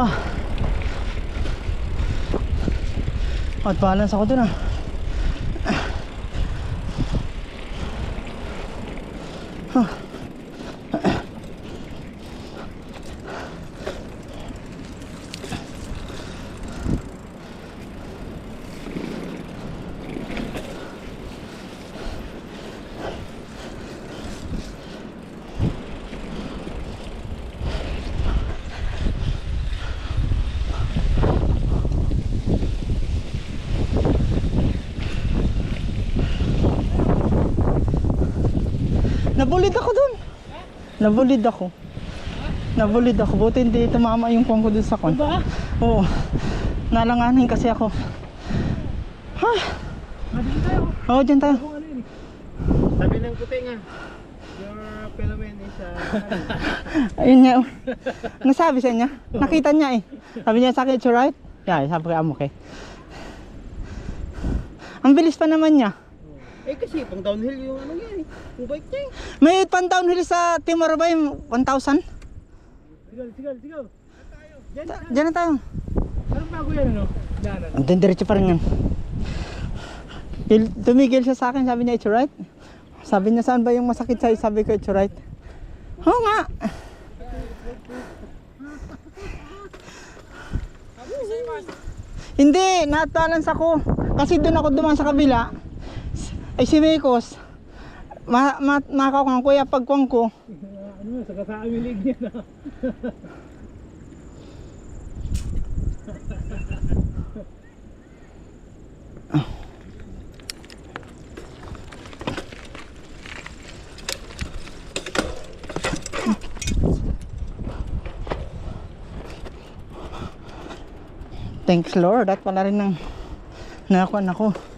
Ah. At balance ako dun ah. Nabulid ako dun. Nabulid ako. Nabulid ako. Buti hindi tumama yung pong ko dun sa kon. Ba? Oo. Nalanganin kasi ako. Ha? Oo, dyan tayo. Ano. Sabi ng puti nga, your filament is uh, Ayun niya. oh. Nasabi sa niya. Nakita niya eh. Sabi niya sa akin, it's alright? Yeah, sabi ko, I'm okay. Ang bilis pa naman niya. Eh kasi pang downhill yung ano yan eh. Yung bike niya eh. May pan downhill sa Timor ba yung 1,000? Sigal, sigal, sigal. Diyan, Ta- Diyan na tayo. anong bago yan ano? Daanan. Ang diretso pa rin yan. Il- Tumigil siya sa akin, sabi niya, it's alright. Sabi niya, saan ba yung masakit sa'yo? Sabi ko, it's alright. Oo nga. Hindi, na-balance ako. Kasi doon ako dumaan sa kabila. Ay si Mekos. Ma, ma, makakawang kuya pagkuang ko. ano sa kasamilig niya na. Thanks Lord. At pala rin ng nakakuan ako.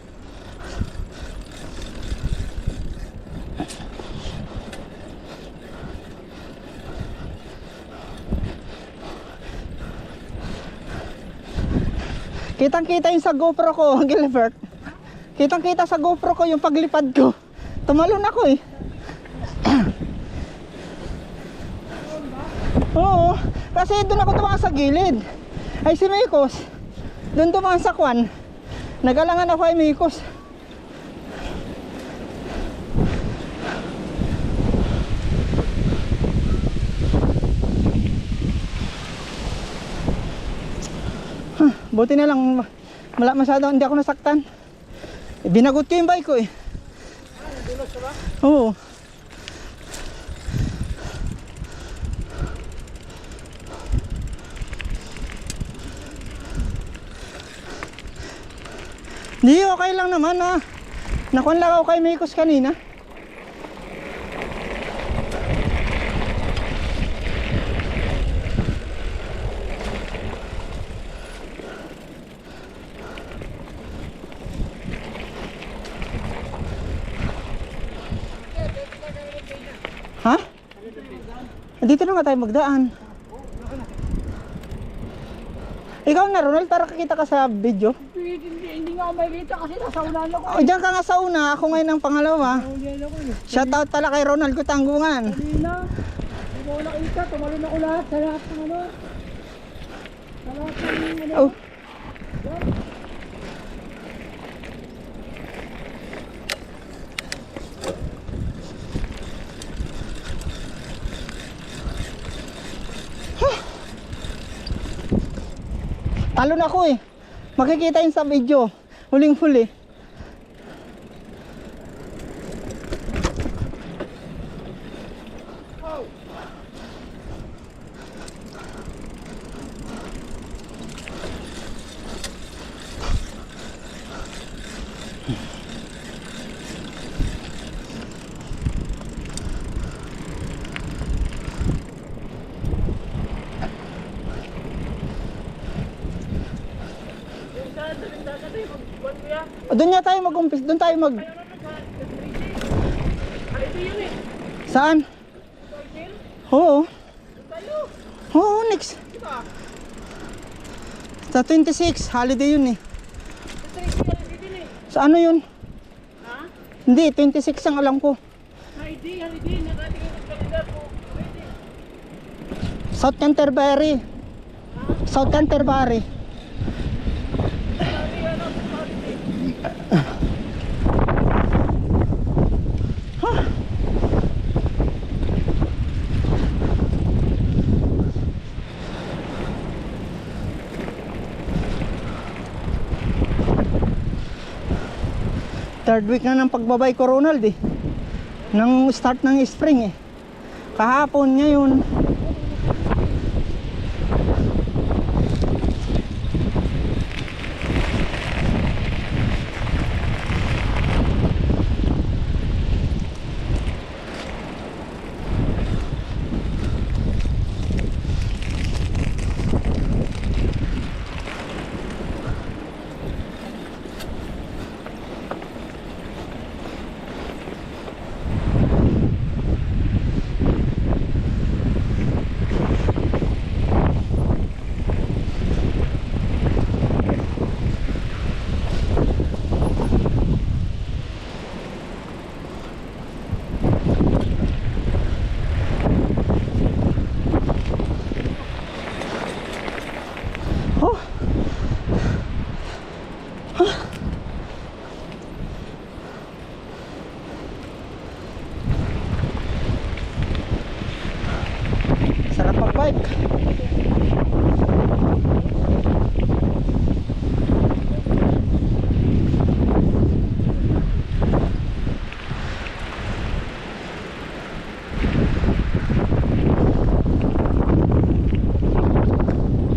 Kitang kita yung sa GoPro ko, Gilbert. Kitang kita sa GoPro ko yung paglipad ko. Tumalon ako eh. Oo, kasi doon ako tumakas sa gilid. Ay si Mikos, doon tumakas sa kwan. Nagalangan ako ay Mikos. Buti na lang wala masyado hindi ako nasaktan. Eh, Binagot ko yung bike ko eh. Oo. Di, okay lang naman ah. Nakuan lang ako kay Mikos kanina. Ha? Na nga tayo magdaan. Ikaw na Ronald, para kakita ka sa video. Hindi, hindi, hindi nga makikita kasi nasa unahan ako. O, diyan ka nga sa una, ako ngayon ang pangalawa. Ako eh. Shoutout pala kay Ronald Kutanggungan. Kanina, hindi ko nakita, tumalon ako lahat sa lahat ng ano. Sa lahat ng ano. Oh. Talon ako eh. Makikita yun sa video. Huling huli. O, doon nga tayo mag-umpis. Doon tayo mag... Saan? Oo. Oo, next. Sa 26, holiday yun eh. Sa ano yun? Hindi, 26 ang alam ko. Holiday, holiday, nakatingin ng kalendar po. South Canterbury. South Canterbury. Huh? Third week na ng pagbabay ko Ronald eh. Nang start ng spring eh. Kahapon ngayon. Oh. Mag-bike.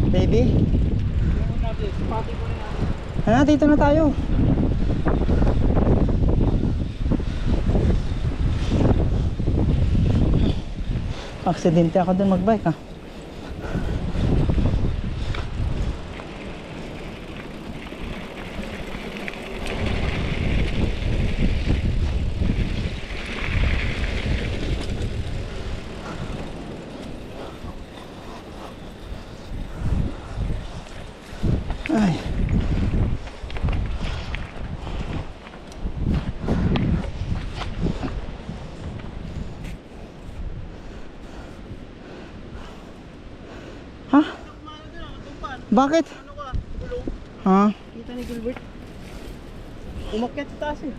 Baby. Ano, dito na tayo. Aksidente ako dun magbike ah. Ay. Ha? Bakit? Ha? Kita ni Gilbert. Umakyat sa taas eh.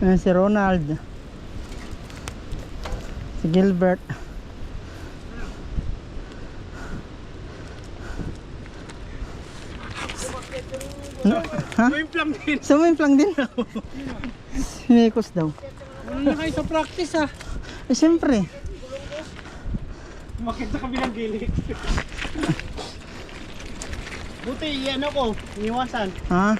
Ayan si Ronald. Si Gilbert. No, ha? Wimplang din. Sumimplang din. Sinikos daw. Ano na kayo sa practice ah? Eh, siyempre. Umakyat sa kabilang gilid. Buti, ano ko, iniwasan. Ha?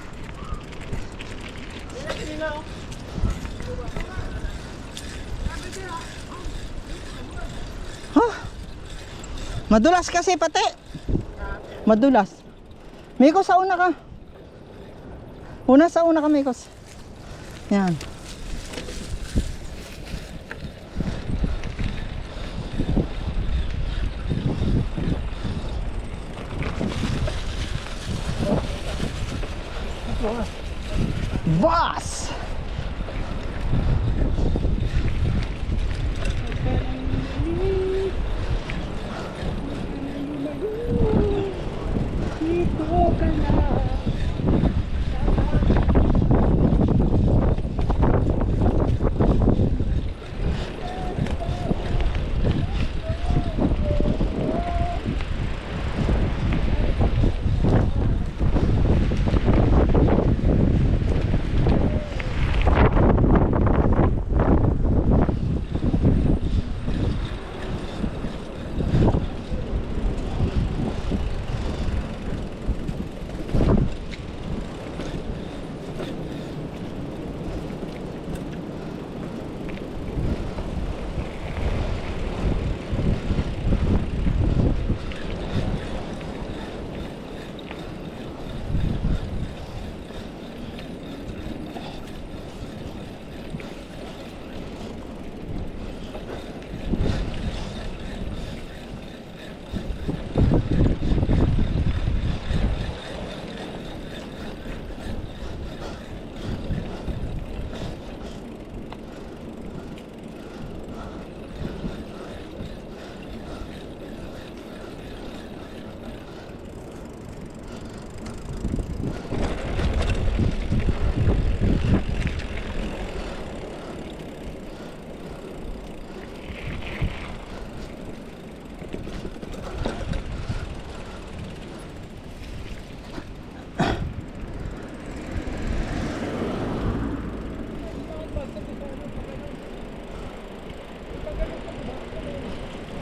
Ha? Madulas kasi pati. Madulas. Mikos, sa una ka. Una sa una ka, Mikos. Yan.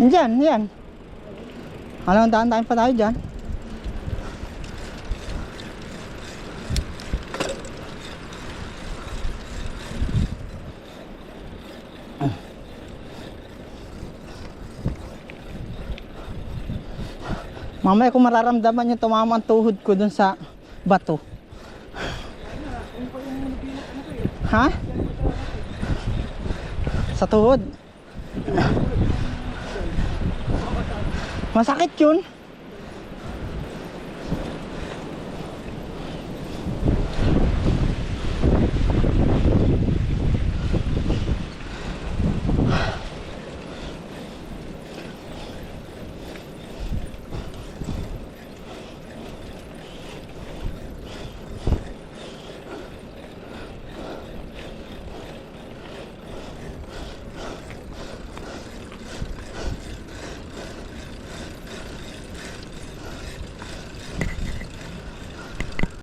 Diyan, yan. Alam, daan tayo pa tayo dyan. Mamaya kung mararamdaman yung tumama ang tuhod ko dun sa bato. Ha? Sa tuhod. Masakit yun.